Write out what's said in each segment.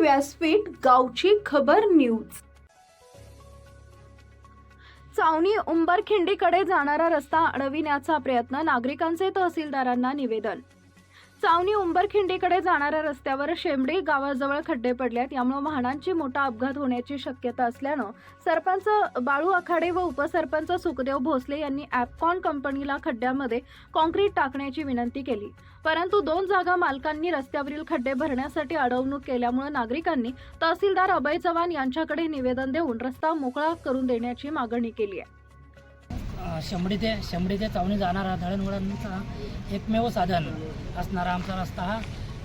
व्यासपीठ गावची खबर न्यूज. चावणी उंबरखिंडीकडे जाणारा रस्ता अडविण्याचा प्रयत्न नागरिकांचे तहसीलदारांना निवेदन. चावणी उंबरखिंडीकडे जाणाऱ्या रस्त्यावर शेंबडी गावाजवळ खड्डे पडल्यात. यामुळे वाहनांची मोठा अपघात होण्याची शक्यता असल्यानं सरपंच बाळू आखाडे व उपसरपंच सुखदेव भोसले यांनी ॲपकॉन कंपनीला खड्ड्यामध्ये कॉन्क्रीट टाकण्याची विनंती केली. परंतु दोन जागा मालकांनी रस्त्यावरील खड्डे भरण्यासाठी अडवणूक केल्यामुळे नागरिकांनी तहसीलदार अभय चव्हाण यांच्याकडे निवेदन देऊन रस्ता मोकळा करून देण्याची मागणी केली आहे. अ, शंभरी ते शंभरी ते चावणी जाणारा दळणवळणचा एकमेव साधन असणारा आमचा रस्ता हा.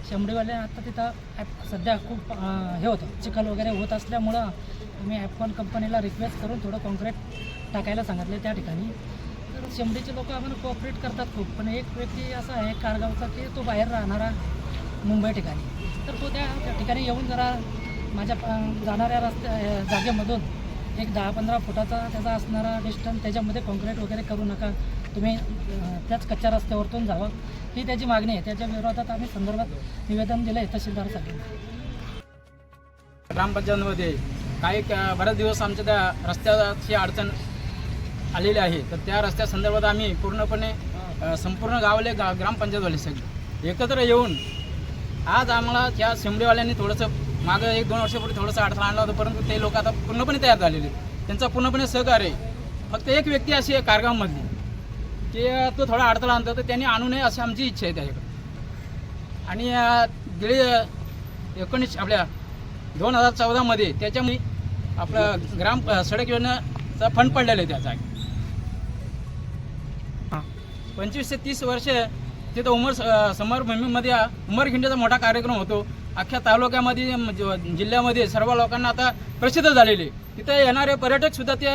शंभरीवाले आता तिथं ॲप सध्या खूप हे होतं चिखल वगैरे होत असल्यामुळं आम्ही ॲपकॉन कंपनीला रिक्वेस्ट करून थोडं कॉन्क्रीट टाकायला सांगितले त्या ठिकाणी. तर शंभरीचे लोक आम्हाला कोऑपरेट करतात खूप पण एक व्यक्ती असा आहे कारगावचा की तो बाहेर राहणारा मुंबई ठिकाणी. तर तो त्या त्या ठिकाणी येऊन जरा माझ्या जाणाऱ्या रस्त्या जागेमधून एक दहा पंधरा फुटाचा त्याचा असणारा डिस्टन्स त्याच्यामध्ये कॉन्क्रीट वगैरे करू नका. तुम्ही त्याच कच्च्या रस्त्यावरतून जावं. ही त्याची मागणी आहे. त्याच्या विरोधात आम्ही संदर्भात निवेदन दिलं आहे तहसीलदारसाठी ग्रामपंचायतमध्ये काही बऱ्याच बरेच दिवस आमच्या त्या रस्त्याची अडचण आलेली आहे. तर त्या रस्त्यासंदर्भात आम्ही पूर्णपणे संपूर्ण गावले गा ग्रामपंचायतवाले सगळे एकत्र येऊन आज आम्हाला त्या शिमडेवाल्यांनी थोडंसं मागं एक दोन वर्षापूर्वी थोडंसं अडथळा आणला होता परंतु ते लोक आता पूर्णपणे तयार झालेले त्यांचा पूर्णपणे सहकार्य फक्त एक व्यक्ती अशी आहे कारगावमधली की तो थोडा अडथळा आणतो तर त्यांनी आणू नये अशी आमची इच्छा आहे त्याच्याकडे. आणि गेली एकोणीस आपल्या दोन हजार चौदामध्ये त्याच्यामुळे आपलं ग्राम सडक योजनेचा फंड पडलेला आहे त्या जागी. पंचवीस ते तीस वर्ष तिथं उमर अ, समरभूमीमध्ये अ, उमरखिंडीचा मोठा कार्यक्रम होतो. अख्ख्या तालुक्यामध्ये म्हणजे जिल्ह्यामध्ये सर्व लोकांना आता प्रसिद्ध झालेले तिथं येणारे पर्यटक सुद्धा ते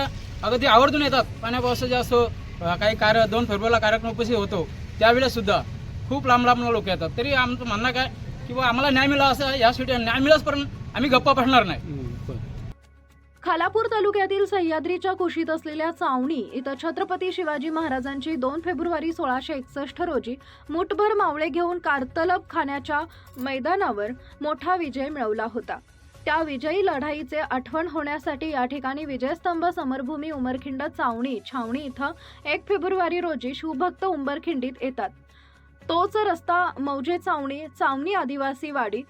अगदी आवर्जून येतात. पाण्या पावसाचे असो काही कार्य दोन फेब्रुवारीला कार्यक्रम उपस्थित होतो त्यावेळेस सुद्धा खूप लांब लांब लोक येतात. तरी आमचं म्हणणं काय की बा आम्हाला न्याय मिळाला असं यासाठी न्याय पण आम्ही गप्पा पडणार नाही. खालापूर तालुक्यातील सह्याद्रीच्या कुशीत असलेल्या चावणी इथं छत्रपती शिवाजी महाराजांची दोन फेब्रुवारी सोळाशे एकसष्ट रोजी मुठभर मावळे घेऊन कारतलब खाण्याच्या मैदानावर मोठा विजय मिळवला होता. त्या विजयी लढाईचे आठवण होण्यासाठी या ठिकाणी विजयस्तंभ समरभूमी उमरखिंड चावणी छावणी इथं एक फेब्रुवारी रोजी शिवभक्त उंबरखिंडीत येतात. तोच रस्ता मौजे चावणी चावणी आदिवासी वाडी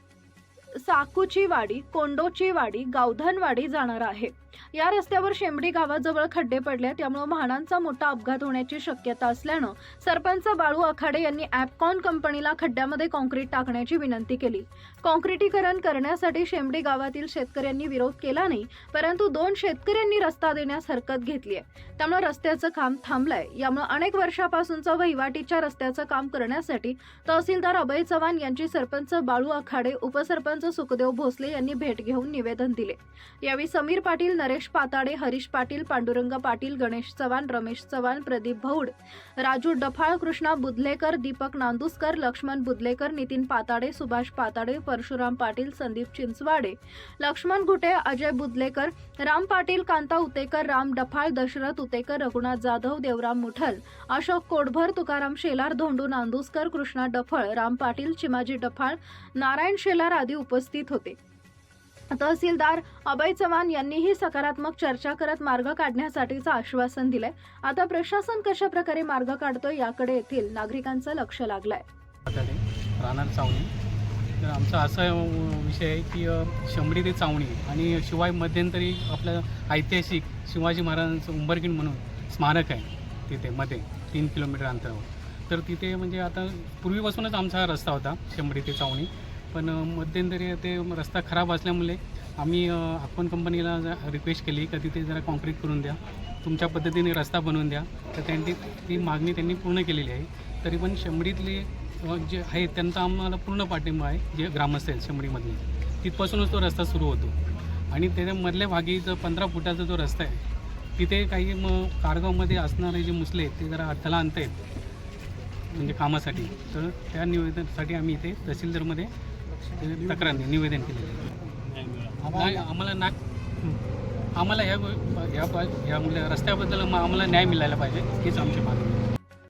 साकूची वाडी कोंडोची वाडी गावधनवाडी जाणार आहे. या रस्त्यावर शेंबडी गावाजवळ खड्डे पडले त्यामुळे वाहनांचा मोठा अपघात होण्याची शक्यता असल्यानं सरपंच बाळू आखाडे यांनी ॲपकॉन कंपनीला खड्ड्यामध्ये कॉन्क्रीट टाकण्याची विनंती केली. कॉन्क्रिटीकरण करण्यासाठी शेंबडी गावातील शेतकऱ्यांनी विरोध केला नाही परंतु दोन शेतकऱ्यांनी रस्ता देण्यास हरकत घेतली आहे. त्यामुळे रस्त्याचं काम थांबलंय. यामुळे अनेक वर्षापासूनचं वहिवाटीच्या रस्त्याचं काम करण्यासाठी तहसीलदार अभय चव्हाण यांची सरपंच बाळू आखाडे उपसरपंच सुखदेव भोसले यांनी भेट घेऊन निवेदन दिले. यावेळी समीर पाटील नरेश पाताडे हरीश पाटील पांडुरंग पाटील गणेश चव्हाण रमेश चव्हाण प्रदीप भौड राजू डफाळ कृष्णा बुदलेकर दीपक नांदुसकर लक्ष्मण बुदलेकर नितीन पाताडे सुभाष पाताडे परशुराम पाटील संदीप चिंचवाडे लक्ष्मण घुटे अजय बुदलेकर राम पाटील कांता उतेकर राम डफाळ दशरथ उतेकर रघुनाथ जाधव देवराम मुठल अशोक कोडभर तुकाराम शेलार धोंडू नांदुसकर कृष्णा डफळ राम पाटील चिमाजी डफाळ नारायण शेलार आदी उपस्थित होते. तहसीलदार अभय चव्हाण यांनीही सकारात्मक चर्चा करत मार्ग काढण्यासाठीचं आश्वासन दिलंय. आता प्रशासन कशा प्रकारे मार्ग काढतोय याकडे येथील नागरिकांचं लक्ष लागलंय. राहणार चावणी. तर आमचा असा विषय आहे की शंभरी ते चावणी आणि शिवाय मध्यंतरी आपलं ऐतिहासिक शिवाजी महाराजांचं उंबरकिंड म्हणून स्मारक आहे तिथे मध्ये तीन किलोमीटर अंतरावर. तर तिथे म्हणजे आता पूर्वीपासूनच आमचा हा रस्ता होता शंभरी ते चावणी. पण मध्यंतरी ते रस्ता खराब असल्यामुळे आम्ही अ, आपण कंपनीला रिक्वेस्ट केली का तिथे जरा कॉन्क्रीट करून द्या तुमच्या पद्धतीने रस्ता बनवून द्या. तर त्यांनी ती मागणी त्यांनी पूर्ण केलेली आहे. तरी पण शंभरीतले जे आहे त्यांचा आम्हाला पूर्ण पाठिंबा आहे जे ग्रामस्थ आहेत शंभरीमधले. तिथपासूनच तो रस्ता सुरू होतो. आणि त्याच्या मधल्या भागी जो पंधरा फुटाचा जो रस्ता आहे तिथे काही मग कारगावमध्ये असणारे जे मुसले आहेत ते जरा अडथळा आणत आहेत म्हणजे कामासाठी. तर त्या निवेदनासाठी आम्ही इथे तहसीलदारमध्ये तक्रार निवेदन केलेलं नाही, आम्हाला ना आम्हाला या या या रस्त्याबद्दल मग आम्हाला न्याय मिळायला पाहिजे हीच आमची मागणी